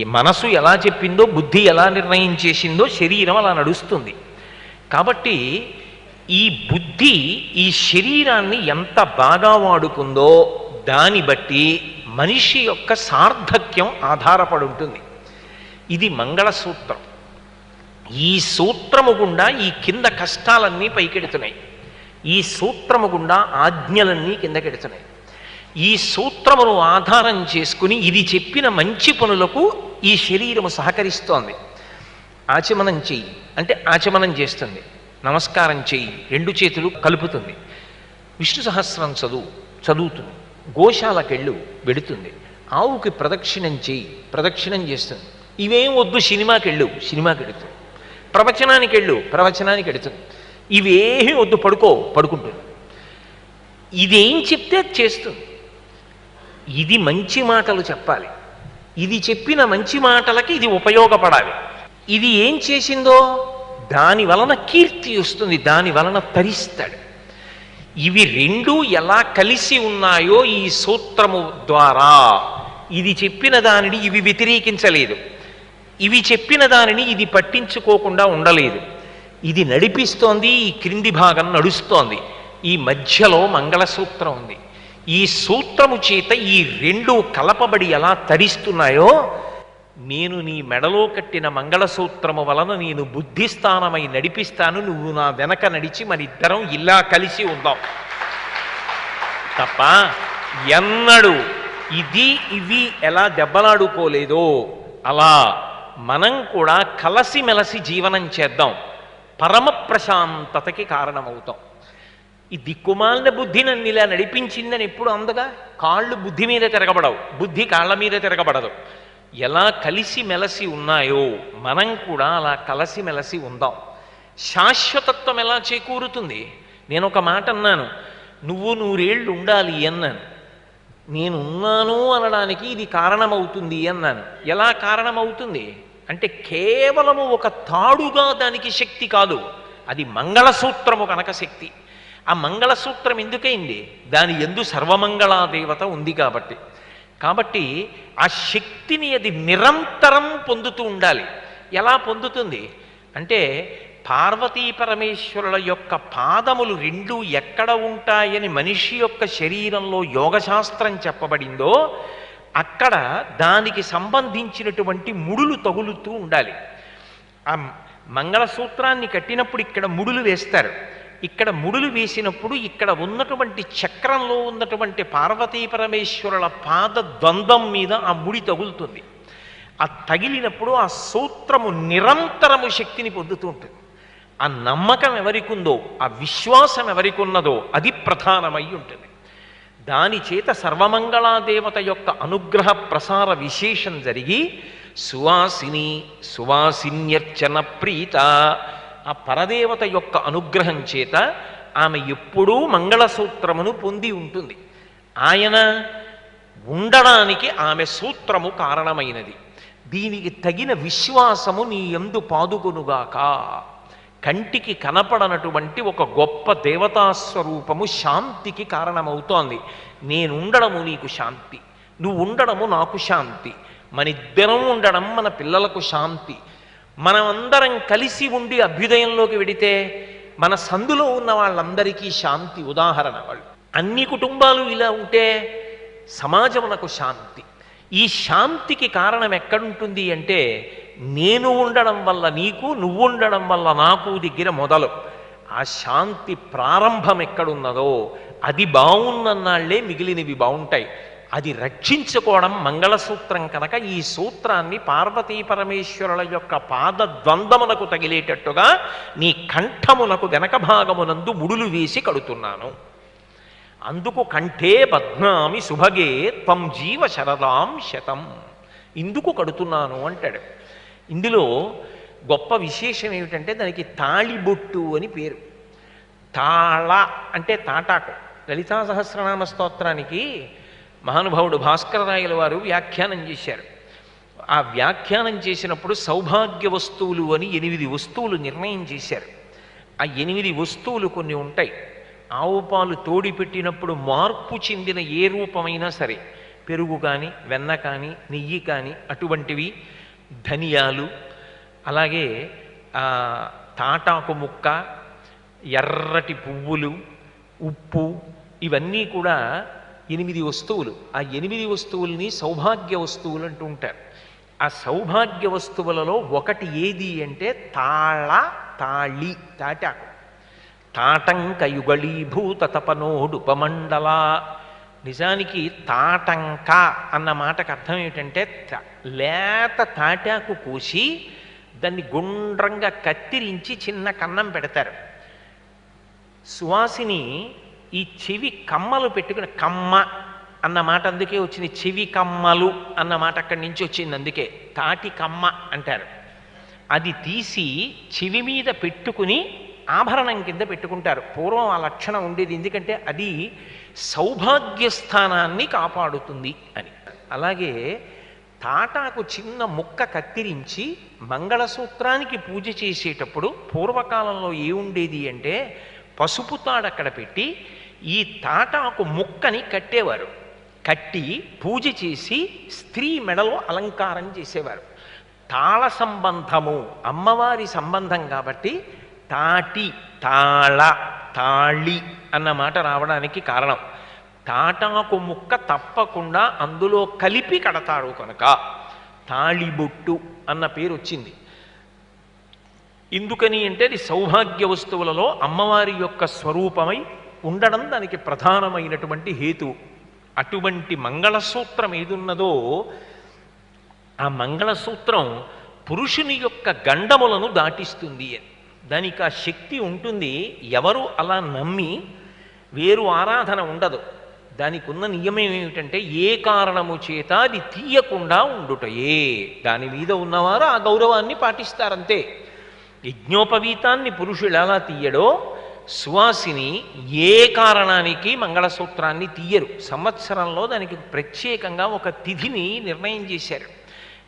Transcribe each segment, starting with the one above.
ఈ మనసు ఎలా చెప్పిందో బుద్ధి ఎలా నిర్ణయం చేసిందో శరీరం అలా నడుస్తుంది. కాబట్టి ఈ బుద్ధి ఈ శరీరాన్ని ఎంత బాగా వాడుకుందో దాన్ని బట్టి మనిషి యొక్క సార్థక్యం ఆధారపడి ఉంటుంది. ఇది మంగళసూత్రం. ఈ సూత్రము గుండా ఈ కింద కష్టాలన్నీ పైకెడుతున్నాయి. ఈ సూత్రము గుండా ఆజ్ఞలన్నీ కిందకెడుతున్నాయి. ఈ సూత్రమును ఆధారం చేసుకుని ఇది చెప్పిన మంచి పనులకు ఈ శరీరము సహకరిస్తోంది. ఆచమనం చెయ్యి. అంటే ఆచమనం చేస్తుంది. నమస్కారం చెయ్యి. రెండు చేతులు కలుపుతుంది. విష్ణు సహస్రం చదువు చదువుతుంది. గోశాలకెళ్ళు వెడుతుంది ఆవుకి ప్రదక్షిణం చెయ్యి. ప్రదక్షిణం చేస్తుంది. ఇవేం వద్దు సినిమాకి వెళ్ళు సినిమాకి ప్రవచనానికి వెళ్ళు. ప్రవచనానికి ఎడుతుంది ఇవేమీ వద్దు పడుకో పడుకుంటుంది. ఇదేం చెప్తే చేస్తుంది. ఇది మంచి మాటలు చెప్పాలి. ఇది చెప్పిన మంచి మాటలకి ఇది ఉపయోగపడాలి. ఇది ఏం చేసిందో? దాని వలన కీర్తి వస్తుంది దాని వలన తరిస్తాడు. ఇవి రెండు ఎలా కలిసి ఉన్నాయో ఈ సూత్రము ద్వారా. ఇది చెప్పిన దానిని ఇవి వ్యతిరేకించలేదు. ఇవి చెప్పిన దానిని ఇది పట్టించుకోకుండా ఉండలేదు. ఇది నడిపిస్తోంది ఈ క్రింది భాగం నడుస్తోంది. ఈ మధ్యలో మంగళసూత్రం ఉంది. ఈ సూత్రము చేత ఈ రెండు కలపబడి ఎలా తరిస్తున్నాయో నేను నీ మెడలో కట్టిన మంగళసూత్రము వలన నేను బుద్ధిస్థానమై నడిపిస్తాను నువ్వు నా వెనక నడిచి మన ఇద్దరం ఇలా కలిసి ఉందాం. తప్ప? ఎన్నడు ఇది ఇవి ఎలా దెబ్బలాడుకోలేదో అలా మనం కూడా కలసిమెలసి జీవనం చేద్దాం. పరమ ప్రశాంతతకి కారణమవుతాం. ఈ దిక్కుమాలిన బుద్ధి నన్ను ఇలా నడిపించిందని ఎప్పుడు అందగా కాళ్ళు బుద్ధి మీద తిరగబడవు. బుద్ధి కాళ్ళ మీద తిరగబడదు. ఎలా కలిసి మెలసి ఉన్నాయో మనం కూడా అలా కలిసి మెలసి ఉందాం. శాశ్వతత్వం ఎలా చేకూరుతుంది? నేను ఒక మాట అన్నాను. నువ్వు నూరేళ్ళు ఉండాలి అన్నాను. నేను ఉన్నాను అనడానికి ఇది కారణమవుతుంది అన్నాను. ఎలా కారణమవుతుంది? అంటే కేవలము ఒక తాడుగా దానికి శక్తి కాదు. అది మంగళసూత్రము కనుక శక్తి. ఆ మంగళసూత్రం ఎందుకైంది? దాని ఎందు సర్వమంగళాదేవత ఉంది కాబట్టి. కాబట్టి ఆ శక్తిని అది నిరంతరం పొందుతూ ఉండాలి. ఎలా పొందుతుంది? అంటే పార్వతీ పరమేశ్వరుల యొక్క పాదములు రెండు ఎక్కడ ఉంటాయని మనిషి యొక్క శరీరంలో యోగశాస్త్రం చెప్పబడిందో అక్కడ దానికి సంబంధించినటువంటి ముడులు తగులుతూ ఉండాలి. ఆ మంగళసూత్రాన్ని కట్టినప్పుడు ఇక్కడ ముడులు వేస్తారు. ఇక్కడ ముడులు వేసినప్పుడు ఇక్కడ ఉన్నటువంటి చక్రంలో ఉన్నటువంటి పార్వతీ పరమేశ్వరుల పాద ద్వంద్వం మీద ఆ ముడి తగులుతుంది. ఆ తగిలినప్పుడు ఆ సూత్రము నిరంతరము శక్తిని పొందుతూ ఉంటుంది. ఆ నమ్మకం ఎవరికి ఉందో ఆ విశ్వాసం ఎవరికి ఉన్నదో అది ప్రధానమై ఉంటుంది. దాని చేత సర్వమంగళాదేవత యొక్క అనుగ్రహ ప్రసార విశేషం జరిగి సువాసిని సువాసిన్యర్చన ప్రీత ఆ పరదేవత యొక్క అనుగ్రహం చేత ఆమె ఎప్పుడూ మంగళసూత్రమును పొంది ఉంటుంది. ఆయన ఉండడానికి ఆమె సూత్రము కారణమైనది. దీనికి తగిన విశ్వాసము నీ ఎందు పాదుకొనుగాక. కంటికి కనపడనటువంటి ఒక గొప్ప దేవతాస్వరూపము శాంతికి కారణమవుతోంది. నేనుండడము నీకు శాంతి. నువ్వు ఉండడము నాకు శాంతి. మనిద్దరం ఉండడం మన పిల్లలకు శాంతి. మనమందరం కలిసి ఉండి అభ్యుదయంలోకి వెడితే మన సందులో ఉన్న వాళ్ళందరికీ శాంతి ఉదాహరణ వాళ్ళు. అన్ని కుటుంబాలు ఇలా ఉంటే సమాజమునకు శాంతి. ఈ శాంతికి కారణం ఎక్కడుంటుంది అంటే నేను ఉండడం వల్ల నీకు నువ్వు ఉండడం వల్ల నాకు దగ్గర మొదలు. ఆ శాంతి ప్రారంభం ఎక్కడున్నదో అది బాగున్నన్నాళ్ళే మిగిలినవి బాగుంటాయి అది రక్షించుకోవడం మంగళసూత్రం కనుక ఈ సూత్రాన్ని పార్వతీ పరమేశ్వరుల యొక్క పాద ద్వంద్వమునకు తగిలేటట్టుగా నీ కంఠమునకు వెనక భాగమునందు ముడులు వేసి కడుతున్నాను. అందుకు కంఠే పద్మామి శుభగే త్వం జీవ శరదాం శతం. ఇందుకు కడుతున్నాను అంటాడు. ఇందులో గొప్ప విశేషం ఏమిటంటే దానికి తాళిబొట్టు అని పేరు. తాళ అంటే తాటాకు. లలితా సహస్రనామ స్తోత్రానికి మహానుభావుడు భాస్కరరాయల వారు వ్యాఖ్యానం చేశారు. ఆ వ్యాఖ్యానం చేసినప్పుడు సౌభాగ్య వస్తువులు అని ఎనిమిది వస్తువులు నిర్ణయం చేశారు. ఆ ఎనిమిది వస్తువులు కొన్ని ఉంటాయి. ఆవు పాలు తోడి పెట్టినప్పుడు మార్పు చెందిన ఏ రూపమైనా సరే పెరుగు కానీ వెన్న కానీ నెయ్యి కానీ అటువంటివి ధనియాలు అలాగే తాటాకు ముక్క ఎర్రటి పువ్వులు ఉప్పు ఇవన్నీ కూడా ఎనిమిది వస్తువులు. ఆ ఎనిమిది వస్తువుల్ని సౌభాగ్య వస్తువులు అంటూ ఉంటారు. ఆ సౌభాగ్య వస్తువులలో ఒకటి ఏది అంటే తాళ తాళి తాటాకు. తాటంక యుగళీభూత తపనోడుపమండల. నిజానికి తాటంక అన్న మాటకు అర్థం ఏమిటంటే త- లేత తాటాకు కోసి దాన్ని గుండ్రంగా కత్తిరించి చిన్న కన్నం పెడతారు. సువాసిని ఈ చెవి కమ్మలు పెట్టుకుని కమ్మ అన్న మాట అందుకే వచ్చింది. చెవి కమ్మలు అన్న మాట అక్కడి నుంచి వచ్చింది అందుకే. తాటి కమ్మ అంటారు. అది తీసి చెవి మీద పెట్టుకుని ఆభరణం కింద పెట్టుకుంటారు. పూర్వం ఆ లక్షణం ఉండేది. ఎందుకంటే అది సౌభాగ్యస్థానాన్ని కాపాడుతుంది అని. అలాగే తాటాకు చిన్న ముక్క కత్తిరించి మంగళసూత్రానికి పూజ చేసేటప్పుడు పూర్వకాలంలో ఏముండేది అంటే పసుపు తాడు అక్కడ పెట్టి ఈ తాటాకు ముక్కని కట్టేవారు. కట్టి పూజ చేసి స్త్రీ మెడలో అలంకారం చేసేవారు. తాళ సంబంధము అమ్మవారి సంబంధం కాబట్టి తాటి తాళ తాళి అన్న మాట రావడానికి కారణం. తాటాకు ముక్క తప్పకుండా అందులో కలిపి కడతారు కనుక తాళిబొట్టు అన్న పేరు వచ్చింది. ఎందుకని అంటే అది సౌభాగ్య వస్తువులలో అమ్మవారి యొక్క స్వరూపమై ఉండడం దానికి ప్రధానమైనటువంటి హేతు. అటువంటి మంగళసూత్రం ఏదున్నదో ఆ మంగళసూత్రం పురుషుని యొక్క గండములను దాటిస్తుంది అని. దానికి ఆ శక్తి ఉంటుంది. ఎవరు అలా నమ్మి వేరు ఆరాధన ఉండదు. దానికి ఉన్న నియమం ఏమిటంటే ఏ కారణము చేత అది తీయకుండా ఉండుటయే దాని మీద ఉన్నవారు ఆ గౌరవాన్ని పాటిస్తారంతే. యజ్ఞోపవీతాన్ని పురుషుడు ఎలా తీయడో సువాసిని ఏ కారణానికి మంగళసూత్రాన్ని తీయరు? సంవత్సరంలో దానికి ప్రత్యేకంగా ఒక తిథిని నిర్ణయం చేశారు.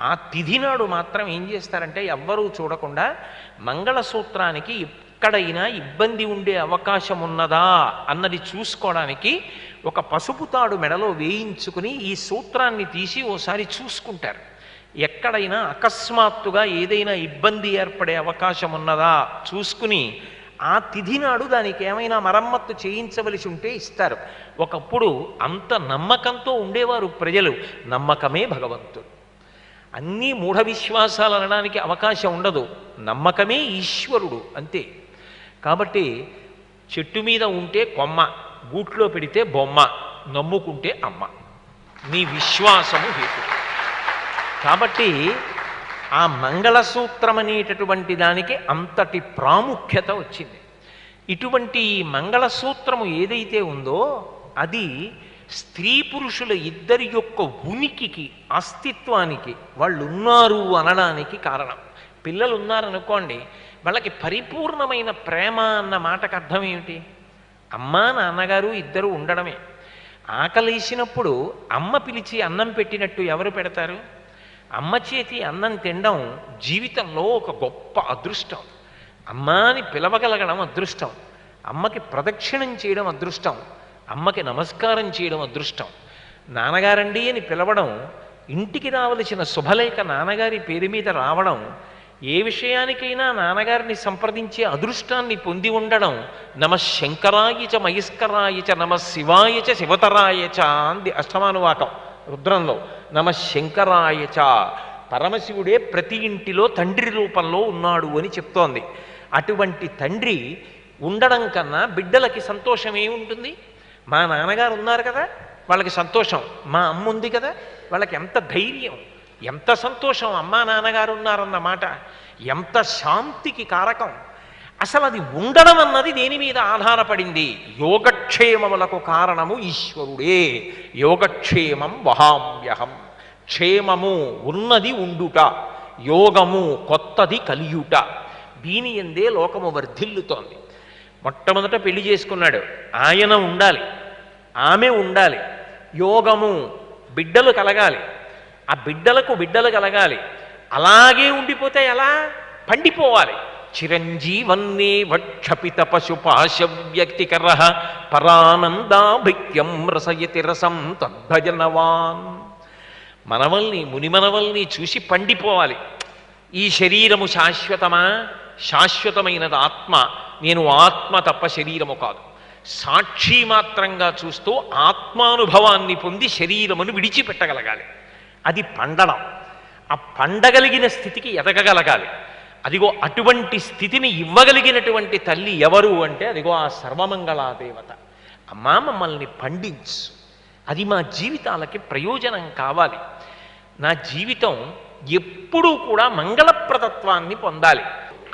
ఆ తిథి నాడు మాత్రం ఏం చేస్తారంటే ఎవ్వరూ చూడకుండా మంగళసూత్రానికి ఎక్కడైనా ఇబ్బంది ఉండే అవకాశం ఉన్నదా అన్నది చూసుకోవడానికి ఒక పసుపు తాడు మెడలో వేయించుకుని ఈ సూత్రాన్ని తీసి ఓసారి చూసుకుంటారు. ఎక్కడైనా అకస్మాత్తుగా ఏదైనా ఇబ్బంది ఏర్పడే అవకాశం ఉన్నదా చూసుకుని ఆ తిథి నాడు దానికి ఏమైనా మరమ్మత్తు చేయించవలసి ఉంటే ఇస్తారు. ఒకప్పుడు అంత నమ్మకంతో ఉండేవారు ప్రజలు. నమ్మకమే భగవంతుడు. అన్నీ మూఢ విశ్వాసాలు అనడానికి అవకాశం ఉండదు. నమ్మకమే ఈశ్వరుడు అంతే. కాబట్టి చెట్టు మీద ఉంటే కొమ్మ గూట్లో పెడితే బొమ్మ నమ్ముకుంటే అమ్మ. నీ విశ్వాసము హేతు కాబట్టి ఆ మంగళసూత్రం అనేటటువంటి దానికి అంతటి ప్రాముఖ్యత వచ్చింది. ఇటువంటి మంగళసూత్రము ఏదైతే ఉందో అది స్త్రీ పురుషుల ఇద్దరి యొక్క ఉనికికి అస్తిత్వానికి వాళ్ళు ఉన్నారు అనడానికి కారణం. పిల్లలు ఉన్నారనుకోండి వాళ్ళకి పరిపూర్ణమైన ప్రేమ అన్న మాటకు అర్థం ఏమిటి? అమ్మా నాన్నగారు ఇద్దరు ఉండడమే. ఆకలేసినప్పుడు అమ్మ పిలిచి అన్నం పెట్టినట్టు ఎవరు పెడతారు? అమ్మ చేతి అన్నం తినడం జీవితంలో ఒక గొప్ప అదృష్టం. అమ్మాని పిలవగలగడం అదృష్టం. అమ్మకి ప్రదక్షిణం చేయడం అదృష్టం. అమ్మకి నమస్కారం చేయడం అదృష్టం. నాన్నగారండి అని పిలవడం ఇంటికి రావలసిన శుభలేఖ నాన్నగారి పేరు మీద రావడం ఏ విషయానికైనా నాన్నగారిని సంప్రదించే అదృష్టాన్ని పొంది ఉండడం నమ శంకరాయచ చ చ నమ శివాయ చ శివతరాయ అంది అష్టమానువాకం రుద్రంలో. నమ శంకరాయ చ. పరమశివుడే ప్రతి ఇంటిలో తండ్రి రూపంలో ఉన్నాడు అని చెప్తోంది. అటువంటి తండ్రి ఉండడం కన్నా బిడ్డలకి సంతోషం ఏముంటుంది మా నాన్నగారు ఉన్నారు కదా వాళ్ళకి సంతోషం. మా అమ్మ ఉంది కదా వాళ్ళకి ఎంత ధైర్యం ఎంత సంతోషం అమ్మా నాన్నగారు ఉన్నారన్న మాట. ఎంత శాంతికి కారకం. అసలు అది ఉండడం అన్నది దేని మీద ఆధారపడింది? యోగక్షేమములకు కారణము ఈశ్వరుడే. యోగక్షేమం వహామ్యహం. క్షేమము ఉన్నది ఉండుట యోగము కొత్తది కలియుట. దీని ఎందే లోకము వర్ధిల్లుతోంది. మొట్టమొదట పెళ్ళి చేసుకున్నాడు. ఆయన ఉండాలి. ఆమె ఉండాలి. యోగము బిడ్డలు కలగాలి. ఆ బిడ్డలకు బిడ్డలు కలగాలి. అలాగే ఉండిపోతే ఎలా? పండిపోవాలి. చిరంజీవన్నే వక్షపిత పశుపాశవ్యక్తికర పరానందాభిక్యం రసయతి రసం తద్భజనవాన్. మనవల్ని మునిమనవల్ని చూసి పండిపోవాలి. ఈ శరీరము శాశ్వతమా? శాశ్వతమైనది ఆత్మ. నేను ఆత్మ తప్ప శరీరము కాదు. సాక్షి మాత్రంగా చూస్తూ ఆత్మానుభవాన్ని పొంది శరీరమును విడిచిపెట్టగలగాలి. అది పండడం. ఆ పండగలిగిన స్థితికి ఎదగగలగాలి. అదిగో అటువంటి స్థితిని ఇవ్వగలిగినటువంటి తల్లి ఎవరు అంటే అదిగో ఆ సర్వమంగళా దేవత అమ్మా మమ్మల్ని పండించు. అది మా జీవితాలకి ప్రయోజనం కావాలి. నా జీవితం ఎప్పుడూ కూడా మంగళప్రదత్వాన్ని పొందాలి.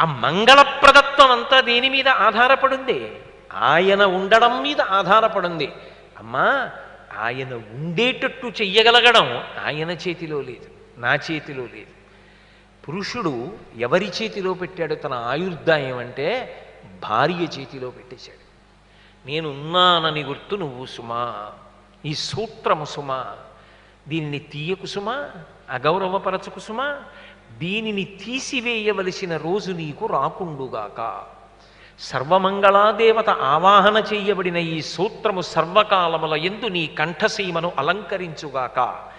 ఆ మంగళప్రదత్వం అంతా దేని మీద ఆధారపడింది? ఆయన ఉండడం మీద ఆధారపడింది. అమ్మా ఆయన ఉండేటట్టు చెయ్యగలగడం ఆయన చేతిలో లేదు నా చేతిలో లేదు. పురుషుడు ఎవరి చేతిలో పెట్టాడు తన ఆయుర్దాయం అంటే భార్య చేతిలో పెట్టేశాడు. నేనున్నానని గుర్తు నువ్వు సుమా ఈ సూత్రము సుమా దీనిని తీయకు సుమా అగౌరవపరచకు సుమా దీనిని తీసివేయవలసిన రోజు నీకు రాకుండుగాక. సర్వమంగళాదేవత ఆవాహన చేయబడిన ఈ సూత్రము సర్వకాలముల ఎందు నీ కంఠసీమను అలంకరించుగాక.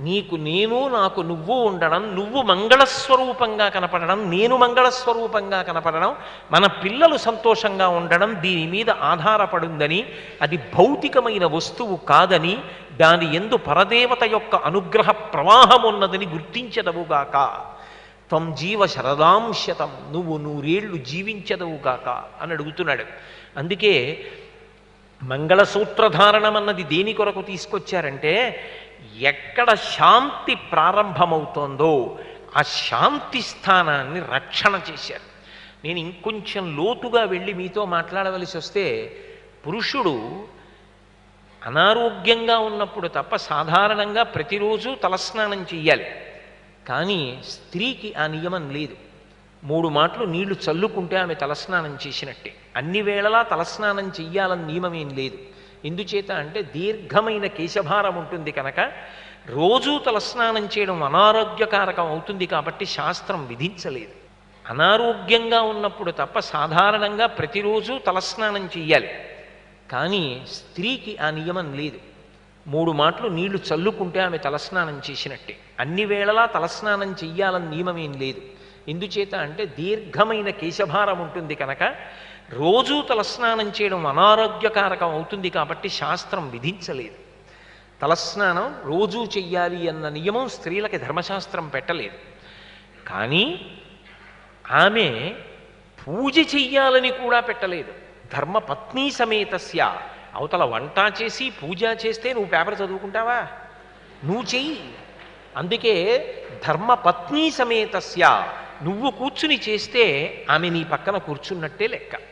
నీకు నేను నాకు నువ్వు ఉండడం నువ్వు మంగళస్వరూపంగా కనపడడం నేను మంగళస్వరూపంగా కనపడడం మన పిల్లలు సంతోషంగా ఉండడం దీని మీద ఆధారపడుందని అది భౌతికమైన వస్తువు కాదని దాని ఎందు పరదేవత యొక్క అనుగ్రహ ప్రవాహం ఉన్నదని గుర్తించదవుగాక. త్వం జీవ శరదాంశతం నువ్వు నూరేళ్ళు జీవించదవుగాక అని అడుగుతున్నాడు. అందుకే మంగళసూత్రధారణం అన్నది దేని కొరకు తీసుకొచ్చారంటే ఎక్కడ శాంతి ప్రారంభమవుతోందో ఆ శాంతి స్థానాన్ని రక్షణ చేశారు. నేను ఇంకొంచెం లోతుగా వెళ్ళి మీతో మాట్లాడవలసి వస్తే పురుషుడు అనారోగ్యంగా ఉన్నప్పుడు తప్ప సాధారణంగా ప్రతిరోజు తలస్నానం చెయ్యాలి. కానీ స్త్రీకి ఆ నియమం లేదు. మూడు మాటలు నీళ్ళు చల్లుకుంటే ఆమె తలస్నానం చేసినట్టే. అన్ని వేళలా తలస్నానం చెయ్యాలని నియమం ఏం లేదు. ఎందుచేత అంటే దీర్ఘమైన కేశభారం ఉంటుంది కనుక రోజూ తలస్నానం చేయడం అనారోగ్యకారకం అవుతుంది కాబట్టి శాస్త్రం విధించలేదు. అనారోగ్యంగా ఉన్నప్పుడు తప్ప సాధారణంగా ప్రతిరోజు తలస్నానం చెయ్యాలి. కానీ స్త్రీకి ఆ నియమం లేదు. మూడు మాటలు నీళ్ళు చల్లుకుంటే ఆమె తలస్నానం చేసినట్టే. అన్ని వేళలా తలస్నానం చెయ్యాలని నియమం ఏం లేదు. ఎందుచేత అంటే దీర్ఘమైన కేశభారం ఉంటుంది కనుక రోజూ తలస్నానం చేయడం అనారోగ్యకారకం అవుతుంది కాబట్టి శాస్త్రం విధించలేదు. తలస్నానం రోజూ చెయ్యాలి అన్న నియమం స్త్రీలకి ధర్మశాస్త్రం పెట్టలేదు. కానీ ఆమె పూజ చెయ్యాలని కూడా పెట్టలేదు. ధర్మపత్ని సమేతస్య. అవతల వంట చేసి పూజ చేస్తే నువ్వు పేపర్ చదువుకుంటావా? నువ్వు చెయ్యి. అందుకే ధర్మపత్ని సమేతస్య. నువ్వు కూర్చుని చేస్తే ఆమె నీ పక్కన కూర్చున్నట్టే లెక్క.